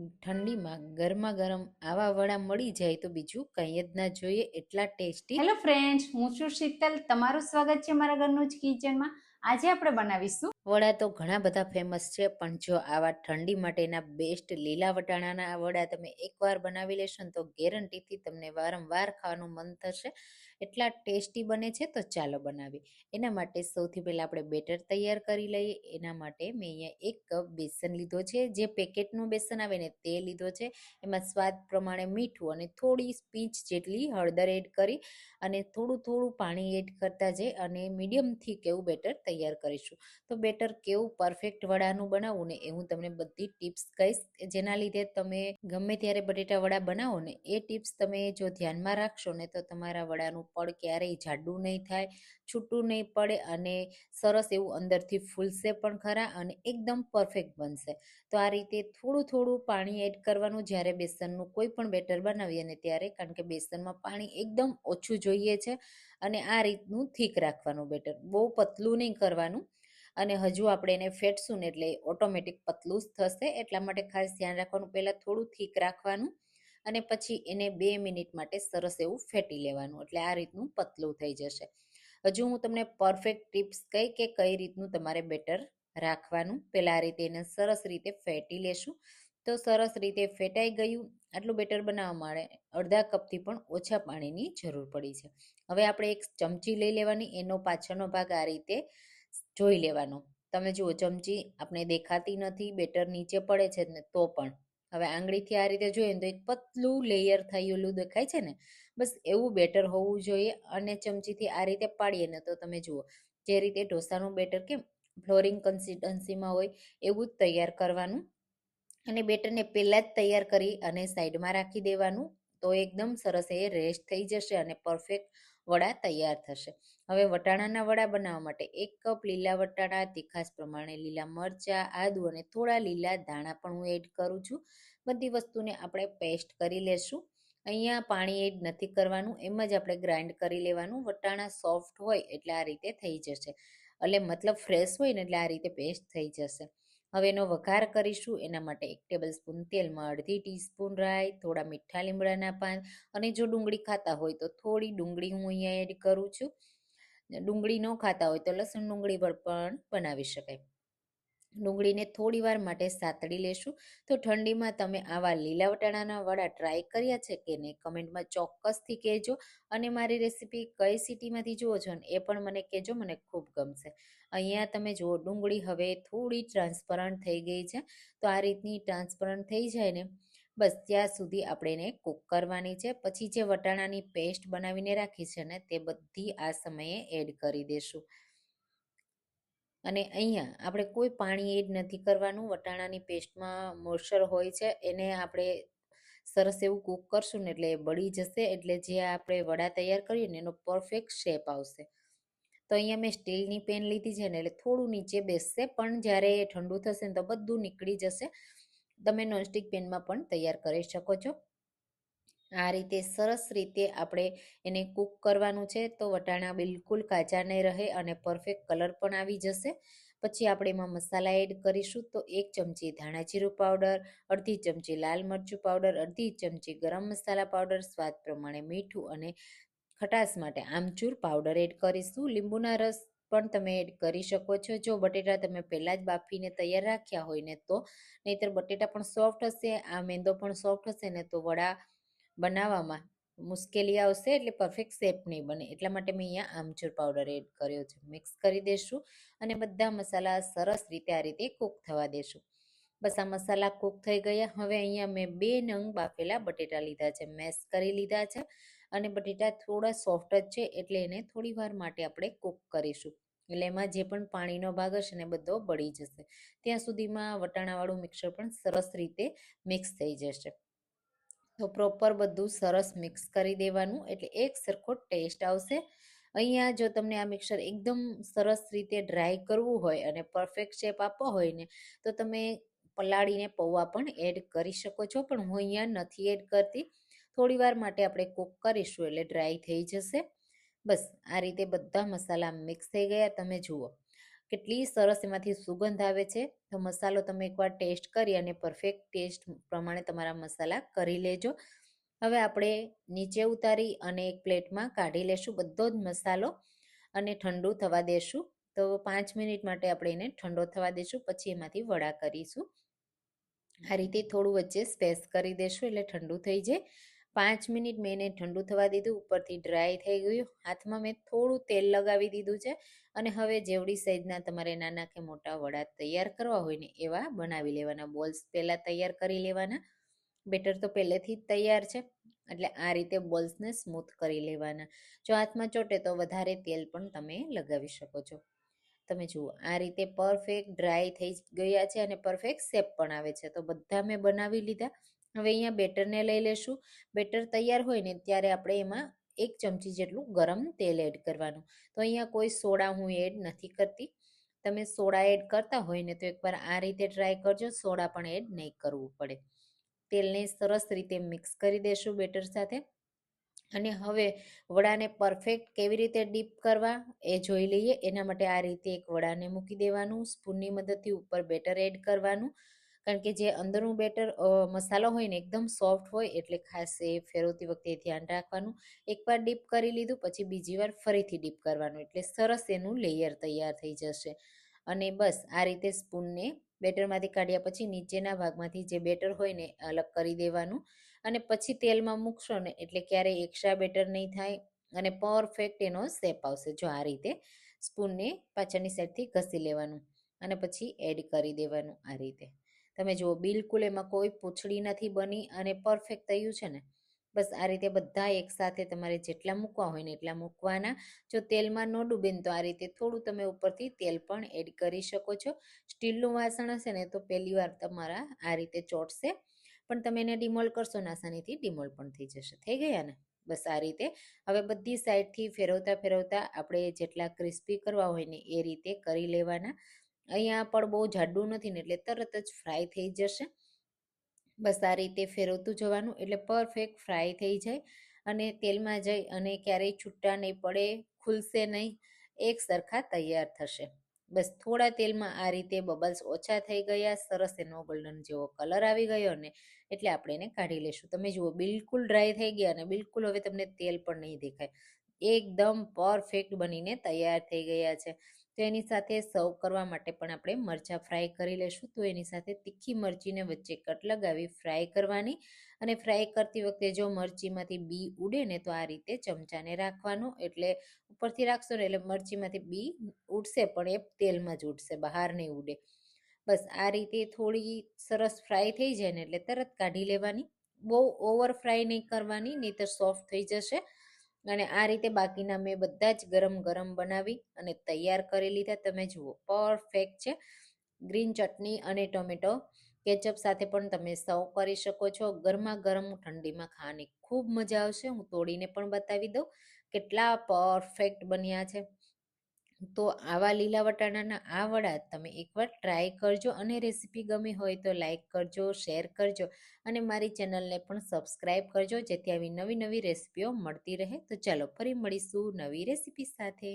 ઠંડીમાં ગરમા ગરમ આવા વડા મળી જાય તો બીજું કંઈ જ ના જોઈએ. એટલા ટેસ્ટી હેલો ફ્રેન્ડ્સ હું છું શીતલ. તમારું સ્વાગત છે મારા ઘરનું જ કિચનમાં આજે આપણે બનાવીશું વડા તો ઘણા બધા ફેમસ છે, પણ જો આવા ઠંડી માટેના બેસ્ટ લીલા વટાણાના વડા તમે એકવાર બનાવી લેશો ને તો ગેરંટીથી તમને વારંવાર ખાવાનું મન થશે. એટલા ટેસ્ટી બને છે તો ચાલો બનાવી એના માટે સૌથી પહેલાં આપણે બેટર તૈયાર કરી લઈએ. એના માટે મેં અહીંયા એક કપ બેસન લીધો છે. જે પેકેટનું બેસન આવે ને તે લીધો છે. એમાં સ્વાદ પ્રમાણે મીઠું અને થોડી સ્પીચ જેટલી હળદર એડ કરી અને થોડું થોડું પાણી એડ કરતા જઈ અને મીડિયમથી કેવું બેટર તૈયાર કરીશું. તો બેટર કેવું પરફેક્ટ વડાનું બનાવવું ને એ હું તમને બધી ટિપ્સ કહીશ. જેના લીધે તમે ગમે ત્યારે બટેટા વડા બનાવો ને એ ટિપ્સ તમે જો ધ્યાનમાં રાખશો ને તો તમારા વડાનું પડ ક્યારેય જાડું નહીં થાય, છૂટું નહીં પડે અને સરસ એવું અંદરથી ફૂલશે પણ ખરા અને એકદમ પરફેક્ટ બનશે. તો આ રીતે થોડું થોડું પાણી એડ કરવાનું જ્યારે બેસનનું કોઈ પણ બેટર બનાવીએ ને ત્યારે, કારણ કે બેસનમાં પાણી એકદમ ઓછું જોઈએ છે અને આ રીતનું થીક રાખવાનું બેટર બહુ પતલું નહીં કરવાનું. અને હજુ આપણે એને ફેટશું ને એટલે ઓટોમેટિક પતલું જ થશે. એટલા માટે ખાસ ધ્યાન રાખવાનું, પહેલાં થોડું થીક રાખવાનું અને પછી એને બે મિનિટ માટે સરસ એવું ફેટી લેવાનું. એટલે આ રીતનું પતલું થઈ જશે. હજુ હું તમને પરફેક્ટ ટિપ્સ કહી કે કઈ રીતનું તમારે બેટર રાખવાનું. પહેલાં આ રીતે એને સરસ રીતે ફેટી લેશું. તો સરસ રીતે ફેટાઈ ગયું. આટલું બેટર બનાવવા માટે અડધા કપથી પણ ઓછા પાણીની જરૂર પડી છે. હવે આપણે એક ચમચી લઈ લેવાની. એનો પાછળનો ભાગ આ રીતે જોઈ લેવાનો. તમે જુઓ, ચમચી આપણે દેખાતી નથી, બેટર નીચે પડે છે ને તો પણ. હવે આંગળીથી આ રીતે જોઈએ તો એક પતલું લેયર થયેલું દેખાય છે ને, બસ એવું બેટર હોવું જોઈએ અને ચમચીથી આ રીતે પાડીએ ને તો તમે જુઓ, જે રીતે ઢોસાનું બેટર કેમ ફ્લોરિંગ કન્સિસ્ટન્સીમાં હોય એવું જ તૈયાર કરવાનું. અને બેટરને પહેલાં જ તૈયાર કરી અને સાઈડમાં રાખી દેવાનું તો એકદમ સરસ એ રેસ્ટ થઈ જશે અને પરફેક્ટ વડા તૈયાર થશે. હવે વટાણાના વડા બનાવવા માટે એક કપ લીલા વટાણા, તીખાસ પ્રમાણે લીલા મરચાં, આદુ અને થોડા લીલા દાણા પણ હું એડ કરું છું. બધી વસ્તુને આપણે પેસ્ટ કરી લેશું. અહીંયા પાણી એડ નથી કરવાનું, એમ જ આપણે ગ્રાઇન્ડ કરી લેવાનું. વટાણા સોફ્ટ હોય એટલે આ રીતે થઈ જશે. એટલે મતલબ ફ્રેશ હોય ને એટલે આ રીતે પેસ્ટ થઈ જશે. હવે એનો વઘાર કરીશું. એના માટે એક ટેબલ સ્પૂન તેલમાં અડધી ટીસ્પૂન રાઈ, થોડા મીઠા લીમડાના પાન અને જો ડુંગળી ખાતા હોય તો થોડી ડુંગળી હું અહીંયા એડ કરું છું. ડુંગળી ન ખાતા હોય તો લસણ ડુંગળી પણ બનાવી શકાય. ડુંગળીને થોડી વાર માટે સાતડી લેશું. તો ઠંડીમાં તમે આવા લીલા વટાણાના વડા ટ્રાય કર્યા છે કે નહીં? કમેન્ટમાં ચોક્કસથી કહેજો. અને મારી રેસીપી કઈ સિટીમાંથી જુઓ છો ને, એ પણ મને કહેજો, મને ખૂબ ગમશે. અહીંયા તમે જુઓ, ડુંગળી હવે થોડી ટ્રાન્સપરન્ટ થઈ ગઈ છે. તો આ રીતની ટ્રાન્સપરન્ટ થઈ જાય ને, બસ ત્યાં સુધી આપણે એને કૂક કરવાની છે. પછી જે વટાણાની પેસ્ટ બનાવીને રાખી છે ને, તે બધી આ સમયે એડ કરી દેશું. અને અહીંયા આપણે કોઈ પાણી એડ નથી કરવાનું. વટાણાની પેસ્ટમાં મોઇશ્ચર હોય છે, એને આપણે સરસ એવું કૂક કરશું ને એટલે એ બળી જશે. એટલે જે આપણે વડા તૈયાર કરીએ ને એનો પરફેક્ટ શેપ આવશે. તો અહીંયા મેં સ્ટીલની પેન લીધી છે ને એટલે થોડું નીચે બેસશે, પણ જ્યારે ઠંડુ થશે ને તો બધું નીકળી જશે. તમે નોનસ્ટિક પેનમાં પણ તૈયાર કરી શકો છો. આ રીતે સરસ રીતે આપણે એને કૂક કરવાનું છે તો વટાણા બિલકુલ કાચા નહીં રહે અને પરફેક્ટ કલર પણ આવી જશે. પછી આપણે એમાં મસાલા એડ કરીશું તો એક ચમચી ધાણા જીરું પાવડર, અડધી ચમચી લાલ મરચું પાવડર, અડધી ચમચી ગરમ મસાલા પાવડર, સ્વાદ પ્રમાણે મીઠું અને ખટાશ માટે આમચૂર પાવડર એડ કરીશું. લીંબુના રસ પણ તમે એડ કરી શકો છો. જો બટેટા તમે પહેલાં જ બાફીને તૈયાર રાખ્યા હોય ને તો, નહીંતર બટેટા પણ સોફ્ટ હશે, આ મેંદો પણ સોફ્ટ હશે ને તો વડા બનાવવામાં મુશ્કેલી આવશે એટલે પરફેક્ટ શેપ નહીં બને. એટલા માટે મેં અહીંયા આમચૂર પાવડર એડ કર્યો છે. મિક્સ કરી દઈશું અને બધા મસાલા સરસ રીતે આ રીતે કૂક થવા દેશું. બસ આ મસાલા કૂક થઈ ગયા. હવે અહીંયા મેં બે નંગ બાફેલા બટેટા લીધા છે. મેશ કરી લીધા છે અને બટેટા થોડા સોફ્ટ જ છે એટલે એને થોડી વાર માટે આપણે કૂક કરીશું. એટલે એમાં જે પણ પાણીનો ભાગ હશે ને બધો બળી જશે. ત્યાં સુધીમાં વટાણાવાળું મિક્સર પણ સરસ રીતે મિક્સ થઈ જશે. તો પ્રોપર બધું સરસ મિક્સ કરી દેવાનું. એટલે એક સરખો ટેસ્ટ આવશે. અહીંયા જો તમને આ મિક્સર એકદમ સરસ રીતે ડ્રાય કરવું હોય અને પરફેક્ટ શેપ આપવો હોય ને, તો તમે પલાળીને પૌવા પણ એડ કરી શકો છો. પણ હું અહીંયા નથી એડ કરતી. થોડી વાર માટે આપણે કૂક કરીશું એટલે ડ્રાય થઈ જશે. બસ, આ રીતે બધા મસાલા મિક્સ થઈ ગયા. તમે જુઓ. કેટલી સરસ એમાંથી સુગંધ આવે છે. તો મસાલો તમે એકવાર ટેસ્ટ કરી અને પરફેક્ટ ટેસ્ટ પ્રમાણે તમારા મસાલા કરી લેજો. હવે આપણે નીચે ઉતારી અને એક પ્લેટમાં કાઢી લેશું બધો જ મસાલો અને ઠંડુ થવા દેશું. તો પાંચ મિનિટ માટે આપણે એને ઠંડો થવા દેશું, પછી એમાંથી વડા કરીશું. આ રીતે થોડું વચ્ચે સ્પેસ કરી દેશું એટલે ઠંડુ થઈ જાય. પાંચ મિનિટ મેં એને ઠંડુ થવા દીધું, ઉપરથી ડ્રાય થઈ ગયું. હાથમાં મેં થોડું તેલ લગાવી દીધું છે અને હવે જેવડી સાઈઝના તમારે નાના કે મોટા વડા તૈયાર કરવા હોય ને એવા બનાવી લેવાના. બોલ્સ પહેલાં તૈયાર કરી લેવાના. બેટર તો પહેલેથી જ તૈયાર છે. એટલે આ રીતે બોલ્સને સ્મૂથ કરી લેવાના. જો હાથમાં ચોટે તો વધારે તેલ પણ તમે લગાવી શકો છો. તમે જુઓ, આ રીતે પરફેક્ટ ડ્રાય થઈ ગયા છે અને પરફેક્ટ શેપ પણ આવે છે. તો બધા મેં બનાવી લીધા. હવે અહીંયા બેટરને લઈ લેશું. બેટર તૈયાર હોય ને ત્યારે આપણે એમાં એક ચમચી જેટલું ગરમ તેલ એડ કરવાનું. તો અહીંયા કોઈ સોડા હું એડ નથી કરતી. તમે સોડા એડ કરતા હોય ને તો એકવાર આ રીતે ટ્રાય કરજો. સોડા પણ એડ નહીં કરવું પડે. તેલને સરસ રીતે મિક્સ કરી દેશું બેટર સાથે. અને હવે વડાને પરફેક્ટ કેવી રીતે ડીપ કરવા એ જોઈ લઈએ. એના માટે આ રીતે એક વડાને મૂકી દેવાનું. સ્પૂનની મદદથી ઉપર બેટર એડ કરવાનું. કારણ કે જે અંદરનું બેટર મસાલો હોય ને એકદમ સોફ્ટ હોય એટલે ખાસ એ ફેરવતી વખતે ધ્યાન રાખવાનું. એકવાર ડીપ કરી લીધું પછી બીજી વાર ફરીથી ડીપ કરવાનું એટલે સરસ એનું લેયર તૈયાર થઈ જશે. અને બસ આ રીતે સ્પૂનને બેટરમાંથી કાઢ્યા પછી નીચેના ભાગમાંથી જે બેટર હોય ને અલગ કરી દેવાનું. અને પછી તેલમાં મૂકશો ને એટલે ક્યારેય એક્સ્ટ્રા બેટર નહીં થાય અને પરફેક્ટ એનો શેપ આવશે જો આ રીતે સ્પૂનને પાછળની સાઈડથી ઘસી લેવાનું અને પછી એડ કરી દેવાનું આ રીતે. તમે જુઓ, બિલકુલ એમાં કોઈ પૂંછડી નથી બની અને પરફેક્ટ થયું છે ને. બસ આ રીતે બધા એકસાથે તમારે જેટલા મૂકવા હોય ને એટલા મૂકવાના. જો તેલમાં ન ડૂબે તો આ રીતે થોડું તમે ઉપરથી તેલ પણ એડ કરી શકો છો. સ્ટીલનું વાસણ હશે ને તો પહેલી વાર તમારા આ રીતે ચોટશે. પણ તમે એને ડિમોલ કરશો ને આસાનીથી ડિમોલ પણ થઈ જશે. થઈ ગયા ને? બસ આ રીતે. હવે બધી સાઈડથી ફેરવતા ફેરવતા આપણે જેટલા ક્રિસ્પી કરવા હોય ને એ રીતે કરી લેવાના. અહીંયા પણ બહુ જાડું નથી ને એટલે તરત જ ફ્રાય થઈ જશે. બસ આ રીતે ફેરવતું જવાનું એટલે પરફેક્ટ ફ્રાય થઈ જાય અને તેલમાં જઈ અને ક્યારેય છૂટા નહીં પડે, ખુલશે નહીં, એક સરખા તૈયાર થશે. બસ થોડા તેલમાં આ રીતે બબલ્સ ઓછા થઈ ગયા, સરસ એનો ગોલ્ડન જેવો કલર આવી ગયો ને એટલે આપણે એને કાઢી લેશું. તમે જુઓ બિલકુલ ડ્રાય થઈ ગયા અને બિલકુલ હવે તમને તેલ પણ નહીં દેખાય. એકદમ પરફેક્ટ બનીને તૈયાર થઈ ગયા છે. તો એની સાથે સર્વ કરવા માટે પણ આપણે મરચાં ફ્રાય કરી લેશું. તો એની સાથે તીખી મરચીને વચ્ચે કટ લગાવી ફ્રાય કરવાની અને ફ્રાય કરતી વખતે જો મરચીમાંથી બી ઉડે ને તો આ રીતે ચમચાને રાખવાનું. એટલે ઉપરથી રાખશો ને એટલે મરચીમાંથી બી ઉડશે પણ એ તેલમાં જ ઉડશે, બહાર નહીં ઉડે. બસ આ રીતે થોડી સરસ ફ્રાય થઈ જાય ને એટલે તરત કાઢી લેવાની. બહુ ઓવર ફ્રાય નહીં કરવાની નહીં તો સોફ્ટ થઈ જશે. અને આ રીતે બાકીના મેં બધા જ ગરમ ગરમ બનાવી અને તૈયાર કરી લીધા. તમે જુઓ પરફેક્ટ છે. ગ્રીન ચટણી અને ટોમેટો કેચઅપ સાથે પણ તમે સર્વ કરી શકો છો. ગરમા ગરમ ઠંડીમાં ખાવાની ખૂબ મજા આવશે. હું તોડીને પણ બતાવી દઉં. કેટલા પરફેક્ટ બન્યા છે. તો આવા લીલા વટાણાના આ વડા તમે એકવાર ટ્રાય કરજો અને રેસીપી ગમી હોય તો લાઈક કરજો શેર કરજો અને મારી ચેનલને પણ સબસ્ક્રાઈબ કરજો જેથી આવી નવી નવી રેસીપીઓ મળતી રહે. તો ચાલો ફરી મળીશું નવી રેસીપી સાથે.